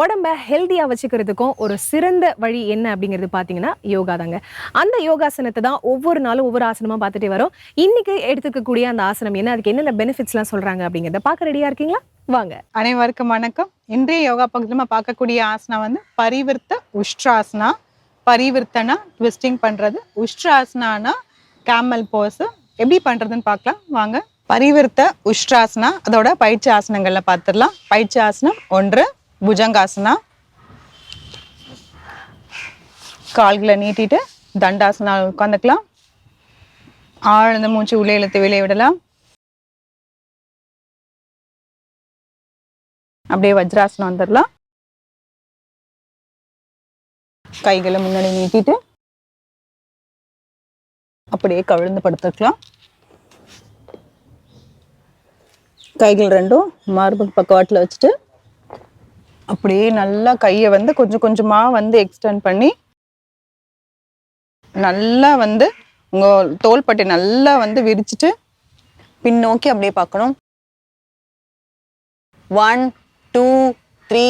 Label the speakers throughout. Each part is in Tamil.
Speaker 1: உடம்ப ஹெல்த்தியாக வச்சுக்கிறதுக்கும் ஒரு சிறந்த வழி என்ன அப்படிங்கிறது பார்த்தீங்கன்னா யோகா தாங்க. அந்த யோகாசனத்தை தான் ஒவ்வொரு நாளும் ஒவ்வொரு ஆசனமாக பார்த்துட்டே வரோம். இன்றைக்கி எடுத்துக்கக்கூடிய அந்த ஆசனம் என்ன? அதுக்கு என்னென்ன பெனிஃபிட்ஸ்லாம் சொல்கிறாங்க அப்படிங்கிறத பார்க்க ரெடியாக இருக்கீங்களா? வாங்க.
Speaker 2: அனைவருக்கும் வணக்கம். இன்றைய யோகா பகுதியில் நம்ம பார்க்கக்கூடிய ஆசனம் வந்து பரிவிர்த்த உஷ்ட்ராசனா பரிவிர்த்தனா ட்விஸ்டிங் பண்ணுறது உஷ்ட்ராசனானா கேமல் போஸு எப்படி பண்ணுறதுன்னு பார்க்கலாம். வாங்க. பரிவிர்த்த உஷ்ட்ராசனா அதோட பயிற்சி ஆசனங்களில் பார்த்துடலாம். பயிற்சி ஆசனம் ஒன்று புஜங்காசனா? கால்களை நீட்டிட்டு தண்டாசனா உட்காந்துக்கலாம் ஆழ்ந்த மூச்சு உள்ளே இழுத்து வெளியே விடலாம். அப்படியே வஜ்ராசனம் வந்துடலாம். கைகளை முன்னாடி நீட்டிட்டு அப்படியே கவிழ்ந்து படுத்துக்கலாம். கைகள் ரெண்டும் மார்பு பக்கவாட்டில் வச்சுட்டு அப்படியே நல்லா கையை வந்து கொஞ்சம் கொஞ்சமாக வந்து எக்ஸ்டெண்ட் பண்ணி நல்லா வந்து உங்கள் தோள்பட்டை நல்லா வந்து விரிச்சிட்டு பின்னோக்கி அப்படியே பார்க்கணும். One two three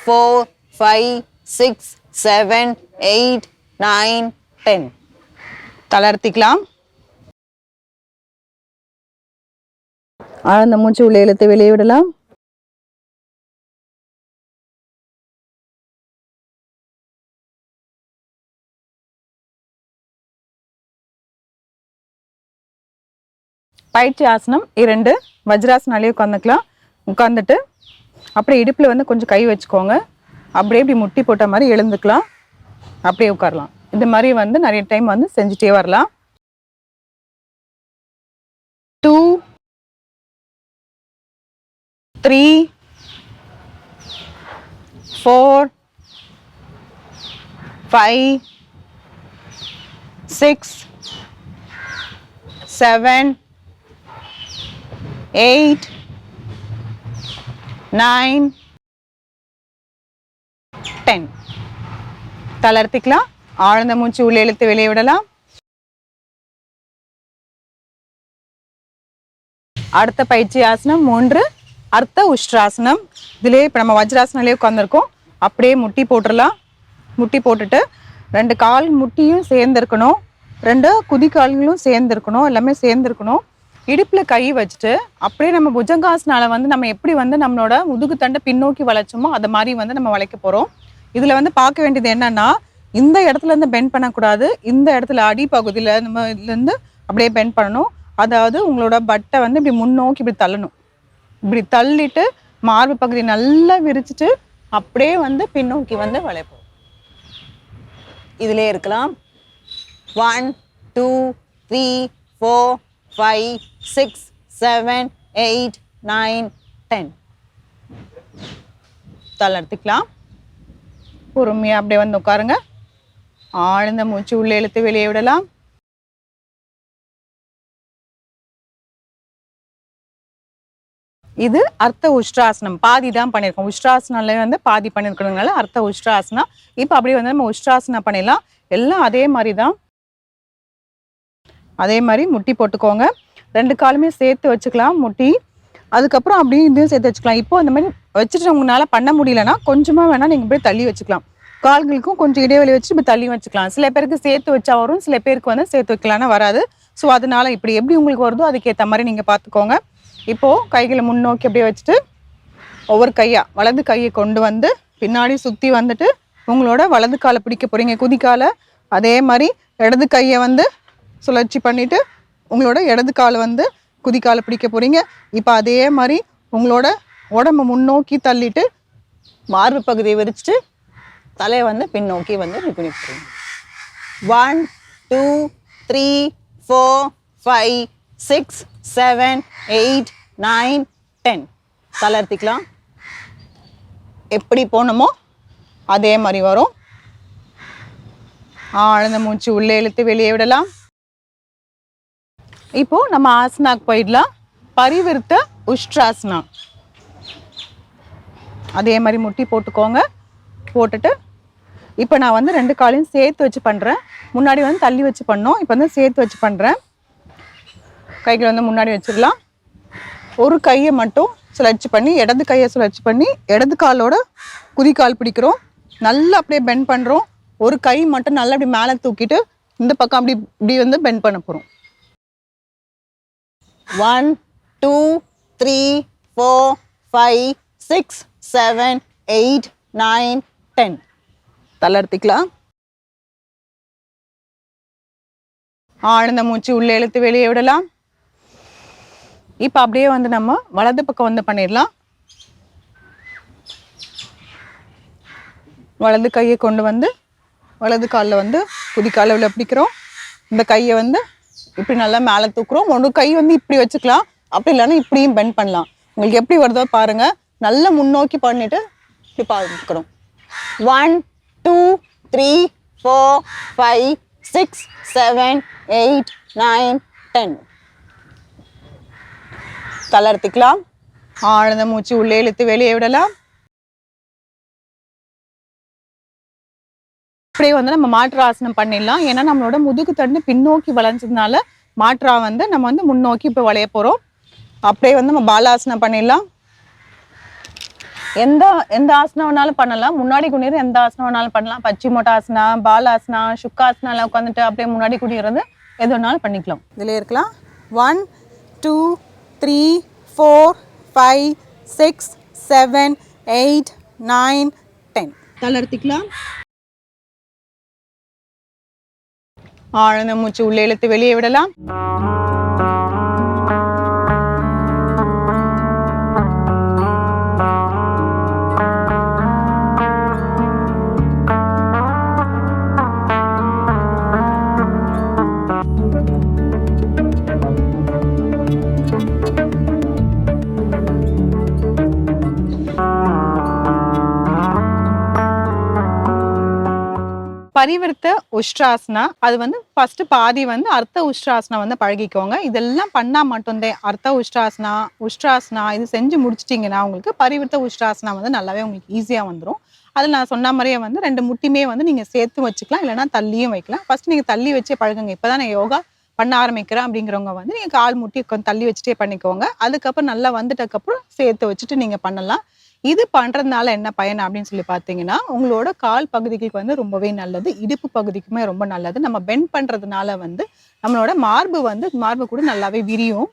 Speaker 2: four five six seven eight nine ten தளர்த்திக்கலாம். ஆழ்ந்த மூச்சு உள்ளே இழுத்து வெளியே விடலாம். பயிற்சி ஆசனம் இரண்டு வஜ்ராசனாலே உட்காந்துக்கலாம் உட்காந்துட்டு அப்படியே இடுப்பில் வந்து கொஞ்சம் கை வச்சுக்கோங்க. அப்படியே இப்படி முட்டி போட்ட மாதிரி எழுந்துக்கலாம். அப்படியே உட்காரலாம். இந்த மாதிரி வந்து நிறைய டைம் வந்து செஞ்சுட்டே வரலாம். Two three four five six seven eight nine ten தளர்த்திக்கலாம். ஆழ்ந்த மூச்சு உள்ளே இழுத்து வெளியே விடலாம். அடுத்த பயிற்சி ஆசனம் மூன்று அர்த்த உஷ்ட்ராசனம் இதுலேயே இப்போ நம்ம வஜ்ராசனிலே உட்காந்துருக்கோம் அப்படியே முட்டி போட்டுடலாம் முட்டி போட்டுட்டு ரெண்டு கால் முட்டியும் சேர்ந்துருக்கணும். ரெண்டு குதிக்கால்களும் சேர்ந்துருக்கணும். எல்லாமே சேர்ந்துருக்கணும். இடுப்பில் கை வச்சுட்டு அப்படியே நம்ம புஜங்காசனால வந்து நம்ம எப்படி வந்து நம்மளோட முதுகு தண்டை பின்னோக்கி வளைச்சோமோ அதை மாதிரி வந்து நம்ம வளைக்க போகிறோம் இதில் வந்து பார்க்க வேண்டியது என்னன்னா இந்த இடத்துல இருந்து பெண்ட் பண்ணக்கூடாது. இந்த இடத்துல அடிப்பகுதியில் நம்ம இதுலேருந்து அப்படியே பெண்ட் பண்ணணும். அதாவது உங்களோட பட்டை வந்து இப்படி முன்னோக்கி இப்படி தள்ளணும். இப்படி தள்ளிட்டு மார்பு பகுதி நல்லா விரிச்சிட்டு அப்படியே வந்து பின்னோக்கி வந்து வளைப்போம். இதிலே இருக்கலாம். One two three four five six seven eight nine ten தளர்த்திக்கலாம் பொறுமையாக அப்படியே வந்து உட்காருங்க. ஆழ்ந்த மூச்சு உள்ளே இழுத்து வெளியே விடலாம். இது அர்த்த உஷ்ட்ராசனம் பாதி தான் பண்ணியிருக்கோம். உஷ்ட்ராசனால வந்து பாதி பண்ணியிருக்கணுங்கனால அர்த்த உஷ்ட்ராசனம் இப்போ அப்படியே வந்து நம்ம உஷ்ட்ராசனம் பண்ணிடலாம். எல்லாம் அதே மாதிரி தான். அதே மாதிரி முட்டி போட்டுக்கோங்க. ரெண்டு காலுமே சேர்த்து வச்சுக்கலாம் முட்டி. அதுக்கப்புறம் அப்படியே இதையும் சேர்த்து வச்சுக்கலாம். இப்போ அந்த மாதிரி வச்சுட்டு உங்களால் பண்ண முடியலன்னா கொஞ்சமாக வேணால் நீங்கள் போய் தள்ளி வச்சுக்கலாம். கால்களுக்கும் கொஞ்சம் இடைவெளி வச்சு இப்படி தள்ளி வச்சுக்கலாம். சில பேருக்கு சேர்த்து வச்சா வரும் சில பேருக்கு வந்து சேர்த்து வைக்கலாம்னா வராது. ஸோ அதனால் இப்படி எப்படி உங்களுக்கு வருதோ அதுக்கேற்ற மாதிரி நீங்கள் பார்த்துக்கோங்க இப்போது கைகளை முன்னோக்கி அப்படியே வச்சுட்டு ஒவ்வொரு கையாக வலது கையை கொண்டு வந்து பின்னாடி சுற்றி வந்துட்டு உங்களோட வலது காலை பிடிக்க போகிறீங்க குதிக்காலை அதே மாதிரி இடது கையை வந்து சுழற்சி பண்ணிவிட்டு உங்களோட இடது காலை வந்து குதிக்காலை பிடிக்க போகிறீங்க இப்போ அதே மாதிரி உங்களோட உடம்ப முன்னோக்கி தள்ளிட்டு மார்பு பகுதியை விரிச்சிட்டு தலையை வந்து பின்னோக்கி வந்து one two three four five six seven eight nine ten தளர்த்திக்கலாம் எப்படி போகணுமோ அதே மாதிரி வரும். ஆழ்ந்த மூச்சு உள்ளே இழுத்து வெளியே விடலாம். இப்போ நம்ம ஆசனாக்கு போயிடலாம். பரிவிருத்த உஷ்ட்ராசனா அதே மாதிரி முட்டி போட்டுக்கோங்க. போட்டுட்டு இப்போ நான் வந்து ரெண்டு காலையும் சேர்த்து வச்சு பண்ணுறேன் முன்னாடி வந்து தள்ளி வச்சு பண்ணோம். இப்போ வந்து சேர்த்து வச்சு பண்ணுறேன் கைகளை வந்து முன்னாடி வச்சிடலாம். ஒரு கையை மட்டும் சுழற்சி பண்ணி இடது கையை சுழற்சி பண்ணி இடது காலோட குதிக்கால் பிடிக்கிறோம். நல்லா அப்படியே பெண்ட் பண்ணுறோம் ஒரு கை மட்டும் நல்லா அப்படி மேலே தூக்கிட்டு இந்த பக்கம் அப்படி இப்படி வந்து பெண்ட் பண்ண போகிறோம் one two three four five six seven eight nine ten தளர்த்திக்கலாம் ஆழ்ந்த மூச்சு உள்ளே இழுத்து வெளியே விடலாம். இப்போ அப்படியே வந்து நம்ம வலது பக்கம் வந்து பண்ணிடலாம். வலது கையை கொண்டு வந்து வலது காலில் வந்து குதிக்கால உள்ள பிடிக்கிறோம். இந்த கையை வந்து இப்படி நல்லா மேலே தூக்குறோம். ஒன்று கை வந்து இப்படி வச்சுக்கலாம். அப்படி இல்லைன்னா இப்படியும் பெண்ட் பண்ணலாம். உங்களுக்கு எப்படி வருதோ பாருங்க. நல்லா முன்னோக்கி பண்ணிட்டு இப்படி பார்க்கிறோம் one two three four five six seven eight nine ten தளர்த்திக்கலாம் ஆழ்ந்த மூச்சு உள்ளே இழுத்து வெளியே விடலாம். அப்படியே வந்து நம்ம மாற்று ஆசனம் பண்ணிடலாம். ஏன்னா நம்மளோட முதுகு தண்டு பின்னோக்கி வளைஞ்சதுனால மாற்றா வந்து நம்ம வந்து முன்னோக்கி இப்போ வளைய போகிறோம் அப்படியே வந்து நம்ம பாலாசனம் பண்ணிடலாம். எந்த எந்த ஆசனம் வேணாலும் பண்ணலாம். முன்னாடி குனிறு எந்த ஆசனம் வேணாலும் பண்ணலாம். பச்சி மொட்டாசனா பாலாசனா சுக்காசனால உட்காந்துட்டு அப்படியே முன்னாடி குனிறது எது வேணாலும் பண்ணிக்கலாம். இதில் இருக்கலாம். One two three four five six seven eight nine ten தளர்த்திக்கலாம். ஆழ்ந்த மூச்சு உள்ளே இழுத்து பரிவர்த்த உஷ்ட்ராசனா அது வந்து ஃபர்ஸ்ட் பாதி வந்து அர்த்த உஷ்ட்ராசனா வந்து பழகிக்கோங்க. இதெல்லாம் பண்ணா மட்டும்தான் அர்த்த உஷ்ட்ராசனா உஷ்ட்ராசனா இது செஞ்சு முடிச்சிட்டிங்கன்னா உங்களுக்கு பரிவர்த்த உஷ்ட்ராசனா வந்து நல்லாவே உங்களுக்கு ஈஸியாக வந்துடும் அதில் நான் சொன்ன மாதிரியே வந்து ரெண்டு முட்டியுமே வந்து நீங்கள் சேர்த்து வச்சுக்கலாம் இல்லைன்னா தள்ளியும் வைக்கலாம். ஃபஸ்ட் நீங்கள் தள்ளி வச்சே பழகுங்க. இப்போ தான் நான் யோகா பண்ண ஆரம்பிக்கிறேன் அப்படிங்கிறவங்க வந்து நீங்கள் கால் முட்டி கொஞ்சம் தள்ளி வச்சுட்டே பண்ணிக்கோங்க. அதுக்கப்புறம் நல்லா வந்துட்டக்கப்புறம் சேர்த்து வச்சுட்டு நீங்கள் பண்ணலாம். இது பண்ணுறதுனால என்ன பயன் அப்படின்னு சொல்லி பார்த்தீங்கன்னா உங்களோட கால் பகுதிகளுக்கு வந்து ரொம்பவே நல்லது இடுப்பு பகுதிக்குமே ரொம்ப நல்லது. நம்ம பெண்ட் பண்ணுறதுனால வந்து நம்மளோட மார்பு வந்து மார்பு கூட நல்லாவே விரியும்.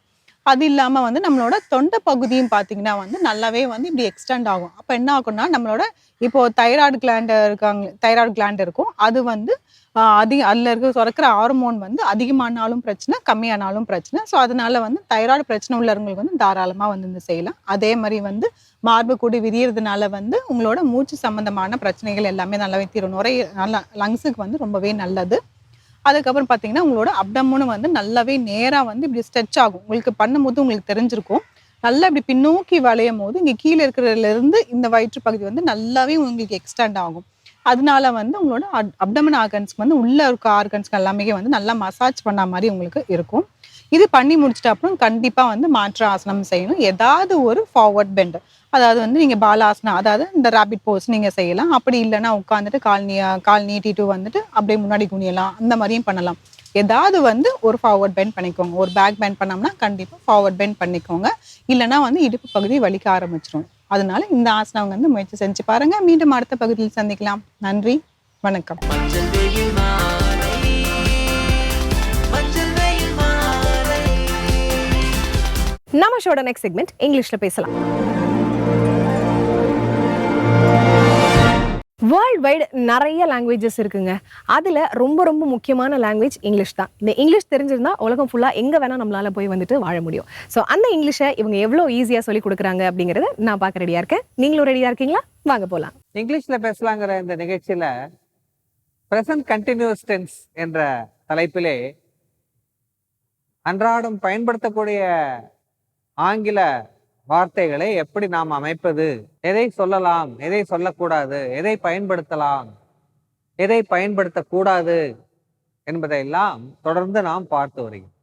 Speaker 2: அது இல்லாமல் வந்து நம்மளோட தொண்டை பகுதியும் பார்த்தீங்கன்னா வந்து நல்லாவே வந்து இப்படி எக்ஸ்டெண்ட் ஆகும். அப்போ என்ன ஆகும்னா நம்மளோட இப்போ தைராய்டு கிளாண்ட் இருக்காங்க தைராய்டு கிளாண்ட் இருக்கும். அது வந்து அதிக அதில் இருக்க சுரக்கிற ஹார்மோன் வந்து அதிகமானாலும் பிரச்சனை கம்மியானாலும் பிரச்சனை. ஸோ அதனால வந்து தைராய்டு பிரச்சனை உள்ளவங்களுக்கு வந்து தாராளமாக வந்து இந்த செய்யலாம். அதே மாதிரி வந்து மார்பு கூடி விரியறதுனால வந்து உங்களோட மூச்சு சம்பந்தமான பிரச்சனைகள் எல்லாமே நல்லாவே தீரும். நுரைய நல்லா லங்ஸுக்கு வந்து ரொம்பவே நல்லது. அதுக்கப்புறம் பார்த்தீங்கன்னா உங்களோட அப்டமும் வந்து நல்லாவே நேராக வந்து இப்படி ஸ்ட்ரெச் ஆகும். உங்களுக்கு பண்ணும்போது உங்களுக்கு தெரிஞ்சிருக்கும். நல்லா இப்படி பின்னோக்கி வளையும் போது இங்கே கீழே இருக்கிறதுலேருந்து இந்த வயிற்று பகுதி வந்து நல்லாவே உங்களுக்கு எக்ஸ்டெண்ட் ஆகும். அதனால வந்து உங்களோட அப்டமன் ஆர்கன்ஸ்க்கு வந்து உள்ளே இருக்க ஆர்கன்ஸ்க்கு எல்லாமே வந்து நல்லா மசாஜ் பண்ண மாதிரி உங்களுக்கு இருக்கும். இது பண்ணி முடிச்சிட்ட அப்புறம் கண்டிப்பாக வந்து மாற்று ஆசனம் செய்யணும். ஏதாவது ஒரு ஃபார்வர்ட் பெண்ட் அதாவது வந்து நீங்கள் பாலாசனா அதாவது இந்த ரேபிட் போஸ் நீங்கள் செய்யலாம். அப்படி இல்லைன்னா உட்காந்துட்டு கால் நீ கால் நீட்டிட்டு வந்துட்டு அப்படியே முன்னாடி குனியலாம். அந்த மாதிரியும் பண்ணலாம். ஏதாவது வந்து ஒரு ஃபார்வர்ட் பெண்ட் பண்ணிக்கோங்க. ஒரு பேக் பெண்ட் பண்ணோம்னா கண்டிப்பாக ஃபார்வர்ட் பெண்ட் பண்ணிக்கோங்க. இல்லைன்னா வந்து இடுப்பு பகுதி வலிக்க ஆரம்பிச்சிடும் அதனால இந்த ஆசனம் வந்து முயற்சி செஞ்சு பாருங்க. மீண்டும் அடுத்த பகுதியில் சந்திக்கலாம். நன்றி. வணக்கம்.
Speaker 1: நம்ம ஷோட நெக்ஸ்ட் செக்மெண்ட் இங்கிலீஷ்ல பேசலாம். வேர்ல்ட் வைடு நிறைய லாங்குவேஜஸ் இருக்குங்க. அதில் ரொம்ப ரொம்ப முக்கியமான லாங்குவேஜ் இங்கிலீஷ் தான். இந்த இங்கிலீஷ் தெரிஞ்சிருந்தால் உலகம் ஃபுல்லாக எங்கே வேணால் நம்மளால போய் வந்துட்டு வாழ முடியும். ஸோ அந்த இங்கிலீஷை இவங்க எவ்வளோ ஈஸியாக சொல்லி கொடுக்குறாங்க அப்படிங்கிறத நான் பார்க்க ரெடியாக இருக்கேன். நீங்களும் ரெடியாக இருக்கீங்களா? வாங்க போகலாம்
Speaker 3: இங்கிலீஷில் பேசலாங்கிற இந்த நிகழ்ச்சியில் ப்ரெசன்ட் கண்டினியூஸ் டென்ஸ் என்ற தலைப்பிலே அன்றாடம் பயன்படுத்தக்கூடிய ஆங்கில வார்த்தைகளை எப்படி நாம் அமைப்பது? எதை சொல்லலாம்? எதை சொல்லக்கூடாது? எதை பயன்படுத்தலாம்? எதை பயன்படுத்தக்கூடாது? என்பதையெல்லாம் தொடர்ந்து நாம் பார்த்து வருகிறோம்.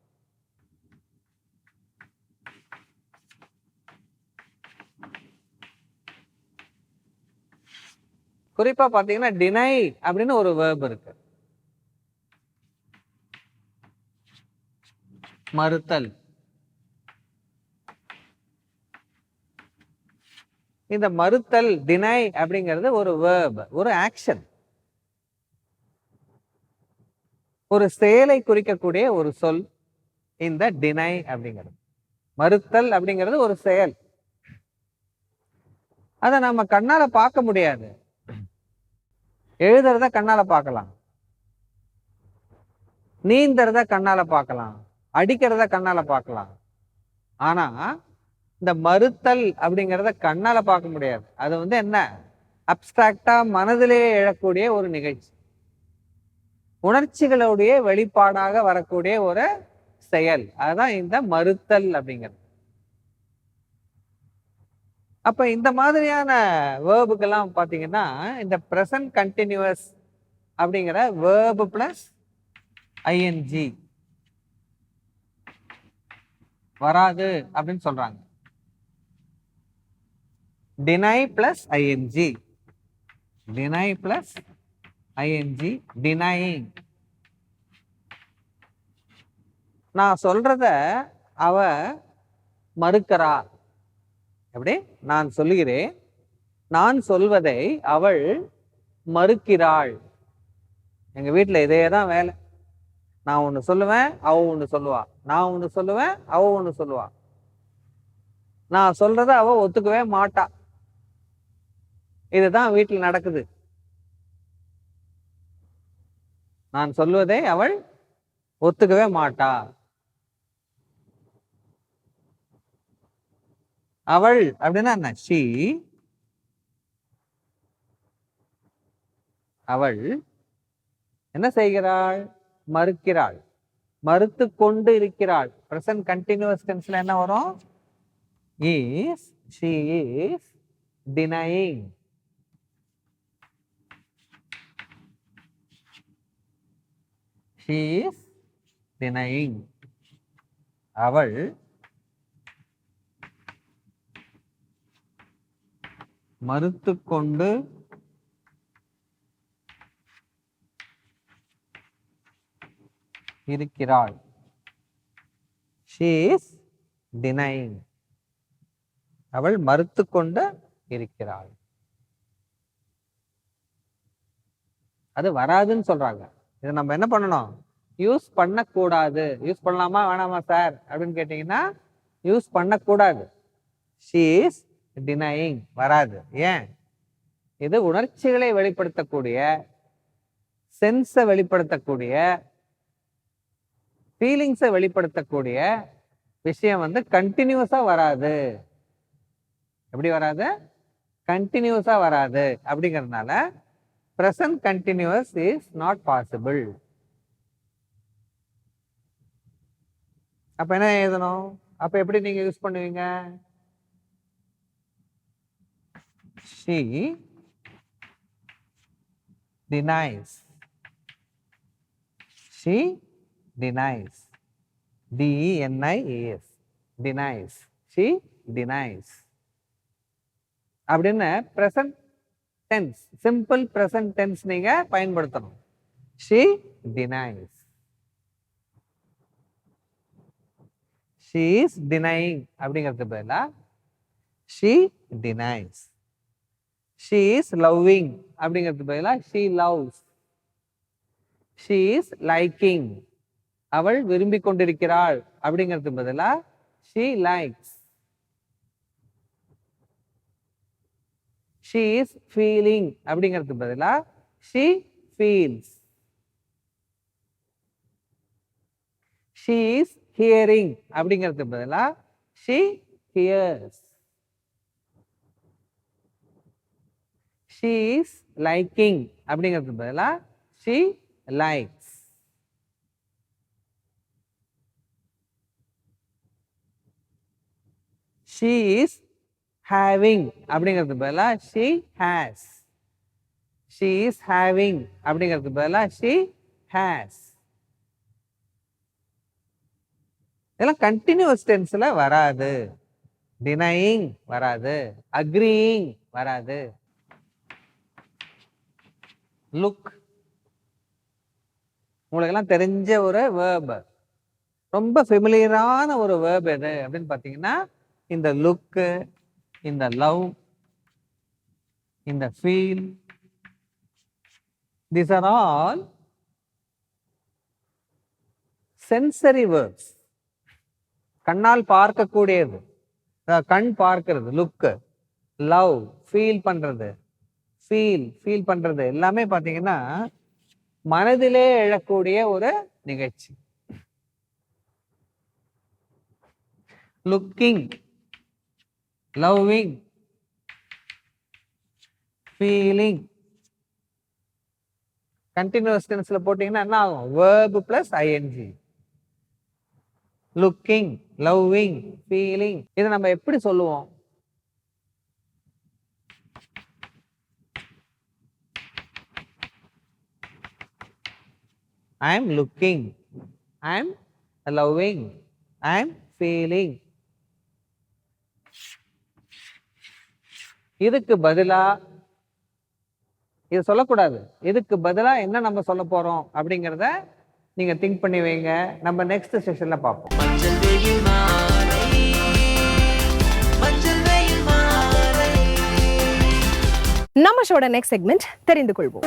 Speaker 3: குறிப்பா பாத்தீங்கன்னா டினை அப்படின்னு ஒரு வேர்ப் இருக்கு. மறுத்தல். இந்த மறுத்தல் டினை அப்படிங்கிறது ஒரு வேர்ப் ஒரு ஆக்ஷன் ஒரு செயலை குறிக்கக்கூடிய ஒரு சொல் இந்த டினை அப்படிங்கிறது. மறுத்தல் அப்படிங்கிறது ஒரு செயல். அதை நம்ம கண்ணால பார்க்க முடியாது. எழுதுறத கண்ணால பார்க்கலாம். நீந்தறத கண்ணால பார்க்கலாம். அடிக்கிறத கண்ணால பார்க்கலாம். ஆனா இந்த மறுத்தல் அப்படிங்கிறத கண்ணால பார்க்க முடியாது. அது வந்து என்ன? அப்டிராக்டா மனதிலேயே எழக்கூடிய ஒரு நிகழ்ச்சி. உணர்ச்சிகளுடைய வெளிப்பாடாக வரக்கூடிய ஒரு செயல். அதுதான் இந்த மறுத்தல் அப்படிங்கிறது. அப்ப இந்த மாதிரியான வேர்புக்கெல்லாம் பார்த்தீங்கன்னா இந்த ப்ரெசன்ட் கண்டினியூஸ் அப்படிங்கிற verb plus I N G வராது அப்படின்னு சொல்றாங்க. Deny plus I N G deny plus I N G denying. நான் சொல்றத அவ மறுக்கிறா. எப்படி? நான் சொல்லுகிறேன். நான் சொல்வதை அவள் மறுக்கிறாள். எங்க வீட்டில் இதே தான் வேலை. நான் ஒன்று சொல்லுவேன் அவ ஒன்று சொல்லுவா. நான் ஒன்று சொல்லுவேன் அவ ஒன்று சொல்லுவா. நான் சொல்றத அவ ஒத்துக்கவே மாட்டா. இதுதான் வீட்டில் நடக்குது. நான் சொல்வதை அவள் ஒத்துக்கவே மாட்டா. அவள் அப்படின்னா என்ன? ஷீ. அவள் என்ன செய்கிறாள்? மறுக்கிறாள். மறுத்து கொண்டு இருக்கிறாள். பிரசன்ட் கண்டினியூஸ் டென்ஸ்ல என்ன வரும்? Is she is denying she is denying அவள் மறுத்து கொண்டு இருக்கிறாள். ஷீ இஸ் டினைங் அவள் மறுத்து கொண்டு இருக்கிறாள். அது வராதுன்னு சொல்றாங்க. இதை நம்ம என்ன பண்ணணும்? யூஸ் பண்ணக்கூடாது. யூஸ் பண்ணலாமா? வேணாமா சார் அப்படின்னு கேட்டீங்கன்னா யூஸ் பண்ணக்கூடாது. ஷீ இஸ் டினையிங் வராது. ஏன்? இது உணர்ச்சிகளை வெளிப்படுத்தக்கூடிய சென்ஸை வெளிப்படுத்தக்கூடிய ஃபீலிங்ஸை வெளிப்படுத்தக்கூடிய விஷயம் வந்து கண்டினியூஸாக வராது. எப்படி வராது? கண்டினியூஸாக வராது. அப்படிங்கறதுனால present continuous is not possible அப்ப என்ன எழுதணும்? அப்ப எப்படி நீங்க யூஸ் பண்ணுவீங்க? She denies. She denies. D e n i a s. Denies. She denies. அப்படின்னு present tense simple present tense நீங்க பயன்படுத்தணும் ஷி டினைஸ் ஷீஸ் டினைங் அப்படிங்கிறது பதிலா ஷீ டினைஸ் ஷீஸ் லவ்விங் அப்படிங்கிறது பதிலா ஷீ லவ்ஸ் ஷீஸ் லைக்கிங் அவள் விரும்பி கொண்டிருக்கிறாள் அப்படிங்கிறது பதிலா she likes she is feeling அப்படிங்கிறது பதிலாக she feels she is hearing அப்படிங்கிறது பதிலா she hears she is liking அப்படிங்கிறது பதிலா she likes she is having அப்படிங்கிறது பதிலாக she has she is having அப்படிங்கிறது பதிலாக ஷீ ஹேஸ் இதெல்லாம் கண்டினியூஸ் டென்ஸில் வராது. டினையிங் வராது. அக்ரியிங் வராது. லுக் உங்களுக்கெல்லாம் தெரிஞ்ச ஒரு வேர்பு ரொம்ப ஃபெமிலியரான ஒரு வேர்ப் எது? அப்படின்னு பார்த்தீங்கன்னா இந்த லுக்கு இந்த லவ் இந்த feel these are all sensory words கண்ணால் பார்க்கக்கூடியது. கண் பார்க்கிறது லுக்கு லவ் ஃபீல் பண்றது. ஃபீல் ஃபீல் பண்றது. எல்லாமே பார்த்தீங்கன்னா மனதிலே எழக்கூடிய ஒரு நிகழ்ச்சி. லுக்கிங் லவ்விங் ஃபீலிங் கண்டினியூஸ் டென்ஸ்ல போட்டீங்கன்னா என்ன ஆகும்? Verb plus ING looking loving feeling இதை நம்ம எப்படி சொல்லுவோம்? I am looking I am loving I am feeling இதுக்கு பதிலா இது சொல்லக்கூடாது. இதுக்கு பதிலா என்ன நம்ம சொல்ல போறோம் அப்படிங்கிறத நீங்க திங்க் பண்ணி வைங்க. நம்ம நெக்ஸ்ட் செஷன்ல பார்ப்போம்.
Speaker 1: நம்ம ஷோட நெக்ஸ்ட் செக்மெண்ட் தெரிந்து கொள்வோம்.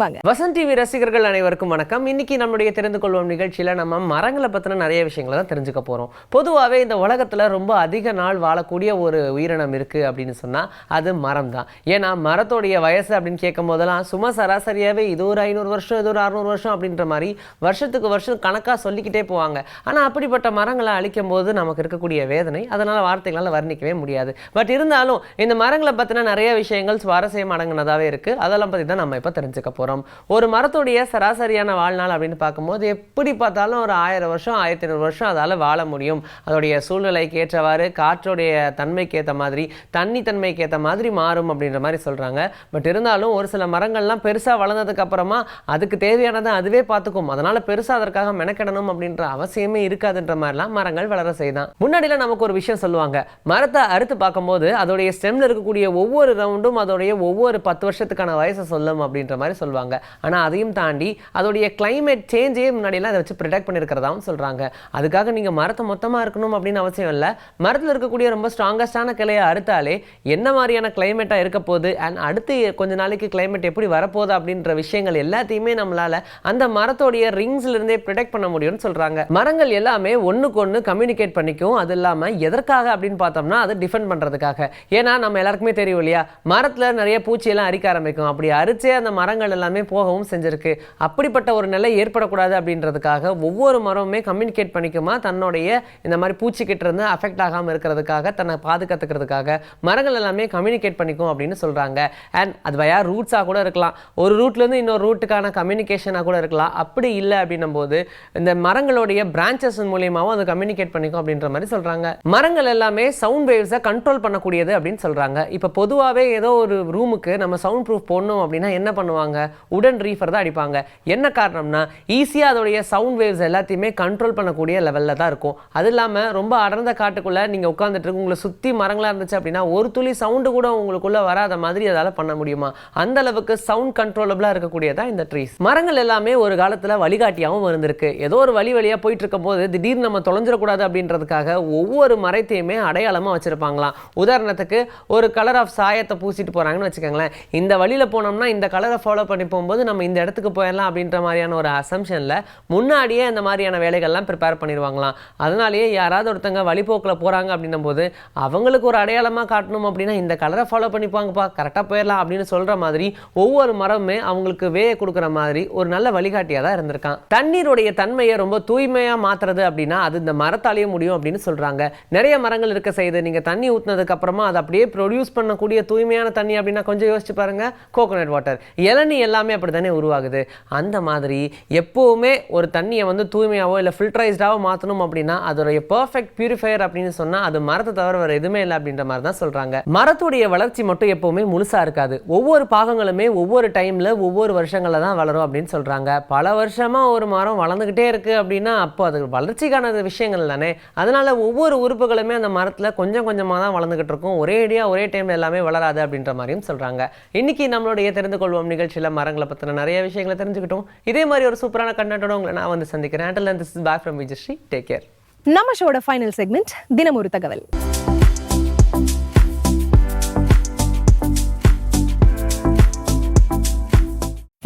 Speaker 1: வாங்க.
Speaker 4: வசந்த் டிவி ரசிகர்கள் அனைவருக்கும் வணக்கம். இன்னைக்கு நம்முடைய தெரிந்து கொள்வோம் நிகழ்ச்சியில் நம்ம மரங்களை பற்றின நிறைய விஷயங்களை தான் தெரிஞ்சுக்க போகிறோம் பொதுவாகவே இந்த உலகத்தில் ரொம்ப அதிக நாள் வாழக்கூடிய ஒரு உயிரினம் இருக்குது அப்படின்னு சொன்னால் அது மரம் தான். ஏன்னா மரத்தோடைய வயசு அப்படின்னு கேட்கும் போதெல்லாம் சும்மா சராசரியாகவே இது ஒரு ஐநூறு வருஷம் இது ஒரு அறுநூறு வருஷம் அப்படின்ற மாதிரி வருஷத்துக்கு வருஷம் கணக்காக சொல்லிக்கிட்டே போவாங்க. ஆனால் அப்படிப்பட்ட மரங்களை அழிக்கும் போது நமக்கு இருக்கக்கூடிய வேதனை அதனால் வார்த்தைகளால் வர்ணிக்கவே முடியாது. பட் இருந்தாலும் இந்த மரங்களை பற்றின நிறைய விஷயங்கள் சுவாரஸ்யம் அடங்கினதாகவே இருக்குது அதெல்லாம் பற்றி தான் நம்ம இப்போ தெரிஞ்சுக்க போகிறோம் ஒரு மரத்துடைய சராசரியான வாழ்நாள் அப்படின்னு பார்க்கும்போது எப்படி பார்த்தாலும் ஒரு ஆயிரம் வருஷம் ஆயிரத்தி ஐநூறு வருஷம் அதால வாழ முடியும். அதோடைய சூழ்நிலைக்கு ஏற்றவாறு காற்றுடைய தன்மைக்கு ஏற்ற மாதிரி தண்ணி தன்மைக்கு ஏற்ற மாதிரி மாறும் அப்படின்ற மாதிரி சொல்றாங்க. பட் இருந்தாலும் ஒரு சில மரங்கள்லாம் பெருசா வளர்ந்ததுக்கு அப்புறமா அதுக்கு தேவையானதை அதுவே பார்த்துக்கும். அதனால பெருசா அதற்காக மெனக்கிடணும் அப்படின்ற அவசியமே இருக்காதுன்ற மாதிரிலாம் மரங்கள் வளர செய்தான். முன்னாடிலாம் நமக்கு ஒரு விஷயம் சொல்லுவாங்க. மரத்தை அறுத்து பார்க்கும்போது அதோடைய ஸ்டெம்ல இருக்கக்கூடிய ஒவ்வொரு ரவுண்டும் அதோடைய ஒவ்வொரு பத்து வருஷத்துக்கான வயசை சொல்லும் அப்படின்ற மாதிரி சொல்லுவாங்க. சொல்லுவாங்க. ஆனால் அதையும் தாண்டி அதோடைய கிளைமேட் சேஞ்சே முன்னாடியெல்லாம் அதை வச்சு ப்ரொடெக்ட் பண்ணியிருக்கிறதாவும் சொல்கிறாங்க அதுக்காக நீங்கள் மரத்தை மொத்தமாக இருக்கணும் அப்படின்னு அவசியம் இல்லை. மரத்தில் இருக்கக்கூடிய ரொம்ப ஸ்ட்ராங்கஸ்டான கிளையை அறுத்தாலே என்ன மாதிரியான கிளைமேட்டாக இருக்க போகுது? அண்ட் அடுத்து கொஞ்ச நாளைக்கு கிளைமேட் எப்படி வரப்போகுது அப்படின்ற விஷயங்கள் எல்லாத்தையுமே நம்மளால் அந்த மரத்தோடைய ரிங்ஸ்லேருந்தே ப்ரொடெக்ட் பண்ண முடியும்னு சொல்கிறாங்க மரங்கள் எல்லாமே ஒன்றுக்கு ஒன்று கம்யூனிகேட் பண்ணிக்கும். அது இல்லாமல் எதற்காக அப்படின்னு பார்த்தோம்னா அது டிஃபெண்ட் பண்ணுறதுக்காக ஏன்னா நம்ம எல்லாருக்குமே தெரியும் இல்லையா? மரத்தில் நிறைய பூச்சியெல்லாம் அரிக்க ஆரம்பிக்கும். அப்படி அரிச்சே அந்த மரங்கள் எல்லாம் எல்லாமே போகவும் செஞ்சிருக்கு. அப்படிப்பட்ட ஒரு நிலை ஏற்படக்கூடாது அப்படின்றதுக்காக ஒவ்வொரு மரமுமே கம்யூனிகேட் பண்ணிக்குமா? தன்னுடைய இந்த மாதிரி பூச்சிக்கிட்ட இருந்து அஃபெக்ட் ஆகாம இருக்கிறதுக்காக தன்னை பாதுகாத்துக்கிறதுக்காக மரங்கள் எல்லாமே கம்யூனிகேட் பண்ணிக்கும் அப்படின்னு சொல்கிறாங்க அண்ட் அது வயா ரூட்ஸாக கூட இருக்கலாம். ஒரு ரூட்லேருந்து இன்னொரு ரூட்டுக்கான கம்யூனிகேஷனாக கூட இருக்கலாம். அப்படி இல்லை அப்படின்னும் போது இந்த மரங்களுடைய பிரான்ச்சஸ் மூலியமாகவும் அது கம்யூனிகேட் பண்ணிக்கும் அப்படின்ற மாதிரி சொல்கிறாங்க மரங்கள் எல்லாமே சவுண்ட் வேவ்ஸை கண்ட்ரோல் பண்ணக்கூடியது அப்படின்னு சொல்கிறாங்க இப்போ பொதுவாகவே ஏதோ ஒரு ரூமுக்கு நம்ம சவுண்ட் ப்ரூஃப் போடணும் அப்படின்னா என்ன பண்ணுவாங்க? உடன் ரீஃபர் தான் அடிப்பாங்க. என்ன காரணம்னா ஈஸியாக அதோடைய சவுண்ட் வேவ்ஸ் எல்லாத்தையுமே கண்ட்ரோல் பண்ணக்கூடிய லெவலில் தான் இருக்கும். அது இல்லாமல் ரொம்ப அடர்ந்த காட்டுக்குள்ளே நீங்கள் உட்காந்துட்டு இருக்கு உங்களை சுற்றி மரங்களாக இருந்துச்சு அப்படின்னா ஒரு துளி சவுண்டு கூட உங்களுக்குள்ளே வராத மாதிரி அதால் பண்ண முடியுமா? அந்த அளவுக்கு சவுண்ட் கண்ட்ரோலபிளாக இருக்கக்கூடியதான் இந்த ட்ரீஸ் மரங்கள் எல்லாமே ஒரு காலத்தில் வழிகாட்டியாகவும் இருந்திருக்கு. ஏதோ ஒரு வழி வழியாக போயிட்டு இருக்கும் போது திடீர்னு நம்ம தொலைஞ்சிடக்கூடாது அப்படின்றதுக்காக ஒவ்வொரு மரத்தையுமே அடையாளமாக வச்சிருப்பாங்களாம். உதாரணத்துக்கு ஒரு கலர் ஆஃப் சாயத்தை பூசிட்டு போகிறாங்கன்னு வச்சுக்கோங்களேன். இந்த வழியில் போனோம்னா இந்த கலரை ஃபாலோ பண்ணி பண்ணி போகும்போது நம்ம இந்த இடத்துக்கு போயிடலாம் அப்படின்ற மாதிரியான ஒரு அசம்ஷனில் முன்னாடியே அந்த மாதிரியான வேலைகள்லாம் ப்ரிப்பேர் பண்ணிடுவாங்களாம். அதனாலேயே யாராவது ஒருத்தங்க வழிபோக்கில் போகிறாங்க அப்படின்னும் போது அவங்களுக்கு ஒரு அடையாளமாக காட்டணும் அப்படின்னா இந்த கலரை ஃபாலோ பண்ணிப்பாங்கப்பா கரெக்டாக போயிடலாம் அப்படின்னு சொல்கிற மாதிரி ஒவ்வொரு மரமுமே அவங்களுக்கு வேயை கொடுக்குற மாதிரி ஒரு நல்ல வழிகாட்டியாக தான் இருந்திருக்கான். தண்ணீருடைய தன்மையை ரொம்ப தூய்மையாக மாற்றுறது அப்படின்னா அது இந்த மரத்தாலேயே முடியும் அப்படின்னு சொல்கிறாங்க நிறைய மரங்கள் இருக்க செய்து நீங்கள் தண்ணி ஊற்றினதுக்கப்புறமா அதை அப்படியே ப்ரொடியூஸ் பண்ணக்கூடிய தூய்மையான தண்ணி அப்படின்னா கொஞ்சம் யோசிச்சு பாருங்கள் கோகோனட் வாட்டர் இளநீ எல்லாமே அப்படி தானே உருவாகுது. அந்த மாதிரி எப்போவுமே ஒரு தண்ணியை வந்து தூய்மையாகவோ இல்லை ஃபில்டரைஸ்டாவோ மாற்றணும் அப்படின்னா அதோடைய பர்ஃபெக்ட் பியூரிஃபையர் அப்படின்னு சொன்னால் அது மரத்தை தவிர வேறு எதுவுமே இல்லை அப்படின்ற மாதிரி தான் சொல்கிறாங்க மரத்துடைய வளர்ச்சி மட்டும் எப்போவுமே முழுசாக இருக்காது. ஒவ்வொரு பாகங்களுமே ஒவ்வொரு டைமில் ஒவ்வொரு வருஷங்களில் தான் வளரும் அப்படின்னு சொல்கிறாங்க பல வருஷமாக ஒரு மரம் வளர்ந்துக்கிட்டே இருக்குது அப்படின்னா அப்போ அது வளர்ச்சிக்கான விஷயங்கள் தானே. அதனால ஒவ்வொரு உறுப்புகளுமே அந்த மரத்தில் கொஞ்சம் கொஞ்சமாக தான் வளர்ந்துக்கிட்டு இருக்கும். ஒரே அடியாக ஒரே டைமில் எல்லாமே வளராது அப்படின்ற மாதிரியும் சொல்கிறாங்க இன்னைக்கு நம்மளுடைய தெரிந்து கொள்வோம் நிகழ்ச்சியில் மரங்களை பற்றின நிறைய விஷயங்களை தெரிஞ்சுக்கிட்டோம். இதே மாதிரி ஒரு சூப்பரான கண்டென்ட்டோட உங்களை நான் வந்து சந்திக்கிறேன். Until this is back from Vijayashree take care
Speaker 1: நம்ம ஷோட ஃபைனல் செக்மெண்ட் தினம் ஒரு தகவல்.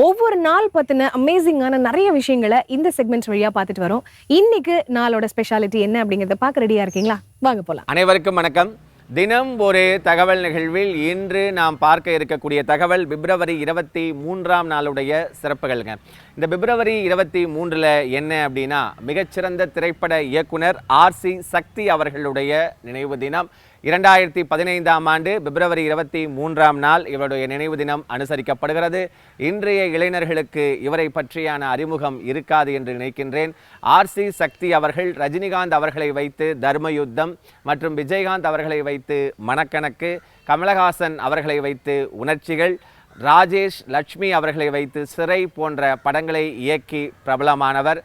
Speaker 1: ஒவ்வொரு நாள் பத்தின அமேசிங்கான நிறைய விஷயங்களை இந்த செக்மெண்ட்ஸ் வழியா பார்த்துட்டு வரோம். இன்னைக்கு நாளோட ஸ்பெஷாலிட்டி என்ன அப்படிங்கறத பார்க்க ரெடியா இருக்கீங்களா? வாங்க போலாம்.
Speaker 5: அனைவருக்கும் வணக்கம். தினம் ஒரு தகவல் நிகழ்வில் இன்று நாம் பார்க்க இருக்கக்கூடிய தகவல் பிப்ரவரி இருபத்தி மூன்றாம் நாளுடைய சிறப்புகள்ங்க. இந்த பிப்ரவரி இருபத்தி மூன்றில் என்ன அப்படின்னா மிகச்சிறந்த திரைப்பட இயக்குனர் ஆர்சி சக்தி அவர்களுடைய நினைவு தினம். இரண்டாயிரத்தி பதினைந்தாம் ஆண்டு பிப்ரவரி இருபத்தி மூன்றாம் நாள் இவருடைய நினைவு தினம் அனுசரிக்கப்படுகிறது. இன்றைய இளைஞர்களுக்கு இவரை பற்றியான அறிமுகம் இருக்காது என்று நினைக்கின்றேன். ஆர்சி சக்தி அவர்கள் ரஜினிகாந்த் அவர்களை வைத்து தர்மயுத்தம் மற்றும் விஜயகாந்த் அவர்களை வைத்து மணக்கணக்கு கமலஹாசன் அவர்களை வைத்து உணர்ச்சிகள் ராஜேஷ் லட்சுமி அவர்களை வைத்து சிறை போன்ற படங்களை இயக்கி பிரபலமானவர்.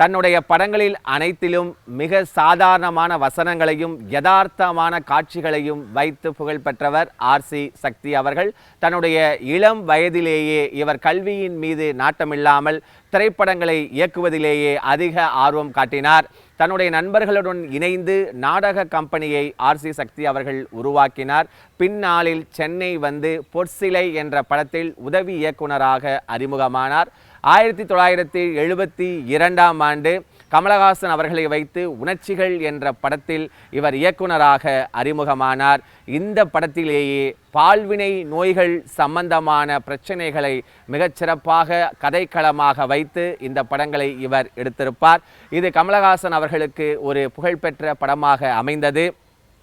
Speaker 5: தன்னுடைய படங்களில் அனைத்திலும் மிக சாதாரணமான வசனங்களையும் யதார்த்தமான காட்சிகளையும் வைத்து புகழ் பெற்றவர் ஆர்சி சக்தி அவர்கள். தன்னுடைய இளம் வயதிலேயே இவர் கல்வியின் மீது நாட்டமில்லாமல் திரைப்படங்களை இயக்குவதிலேயே அதிக ஆர்வம் காட்டினார். தன்னுடைய நண்பர்களுடன் இணைந்து நாடக கம்பெனியை ஆர்சி சக்தி அவர்கள் உருவாக்கினார். பின்னாளில் சென்னை வந்து பொற்சிலை என்ற படத்தில் உதவி இயக்குனராக அறிமுகமானார். ஆயிரத்தி தொள்ளாயிரத்தி எழுபத்தி இரண்டாம் ஆண்டு கமலஹாசன் அவர்களை வைத்து உணர்ச்சிகள் என்ற படத்தில் இவர் இயக்குனராக அறிமுகமானார். இந்த படத்திலேயே பால்வினை நோய்கள் சம்பந்தமான பிரச்சனைகளை மிகச்சிறப்பாக கதைக்களமாக வைத்து இந்த படங்களை இவர் எடுத்திருப்பார். இது கமலஹாசன் அவர்களுக்கு ஒரு புகழ்பெற்ற படமாக அமைந்தது.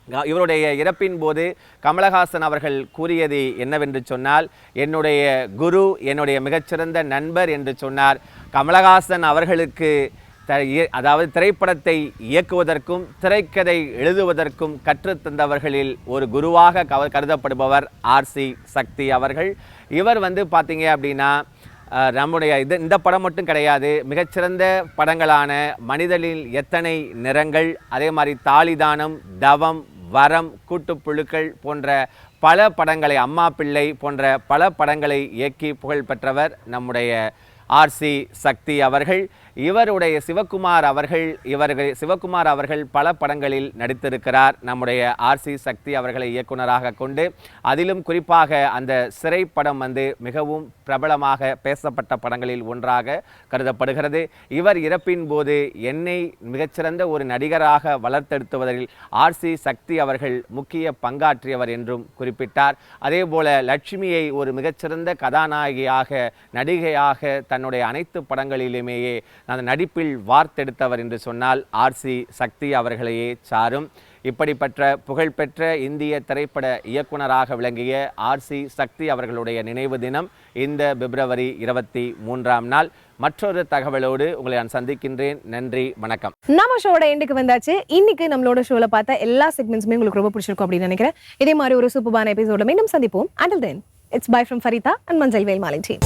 Speaker 5: இவருடைய இறப்பின் போது கமலஹாசன் அவர்கள் கூறியது என்னவென்று சொன்னால் என்னுடைய குரு என்னுடைய மிகச்சிறந்த நண்பர் என்று சொன்னார். கமலஹாசன் அவர்களுக்கு த இய- அதாவது திரைப்படத்தை இயக்குவதற்கும் திரைக்கதை எழுதுவதற்கும் கற்றுத்தந்தவர்களில் ஒரு குருவாக கவ கருதப்படுபவர் ஆர்சி சக்தி அவர்கள். இவர் வந்து பார்த்தீங்க அப்படின்னா நம்முடைய இது இந்த படம் மட்டும் கிடையாது மிகச்சிறந்த படங்களான மனிதனில் எத்தனை நிறங்கள் அதே மாதிரி தாலிதானம் தவம் வரம் கூட்டுப்புழுக்கள் போன்ற பல படங்களை அம்மா பிள்ளை போன்ற பல படங்களை இயக்கி புகழ் பெற்றவர் நம்முடைய ஆர்சி சக்தி அவர்கள். இவருடைய சிவகுமார் அவர்கள் இவர்கள் சிவகுமார் அவர்கள் பல படங்களில் நடித்திருக்கிறார். நம்முடைய ஆர்சி சக்தி அவர்களை இயக்குனராக கொண்டு அதிலும் குறிப்பாக அந்த சிறை படம் வந்து மிகவும் பிரபலமாக பேசப்பட்ட படங்களில் ஒன்றாக கருதப்படுகிறது. இவர் இறப்பின் போது என்னை மிகச்சிறந்த ஒரு நடிகராக வளர்த்தெடுத்துவதில் ஆர்சி சக்தி அவர்கள் முக்கிய பங்காற்றியவர் என்றும் குறிப்பிட்டார். அதேபோல லட்சுமியை ஒரு மிகச்சிறந்த கதாநாயகியாக நடிகையாக தன்னுடைய அனைத்து படங்களிலுமேயே அந்த நடிப்பில் வார்த்தெடுத்தவர் என்று சொன்னால் ஆர்சி சக்தி அவர்களையே சாரும். இப்படிப்பட்ட புகழ்பெற்ற இந்திய திரைப்பட இயக்குனராக விளங்கிய ஆர்சி சக்தி அவர்களுடைய நினைவு தினம் இந்த பிப்ரவரி இருபத்தி மூன்றாம் நாள். மற்றொரு தகவலோடு உங்களை நான் சந்திக்கின்றேன். நன்றி வணக்கம்.
Speaker 1: நம்ம ஷோட எண்டுக்கு வந்தாச்சு. இன்னைக்கு நம்மளோட ஷோல பார்த்த எல்லா செக்மெண்ட்ஸுமே உங்களுக்கு ரொம்ப பிடிச்சிருக்கும் அப்படின்னு நினைக்கிறேன். இதே மாதிரி ஒரு சூப்பரான எபிசோட மீண்டும் சந்திப்போம். Until then it's bye from Farida and மஞ்சள் வேல் மாலை டீம்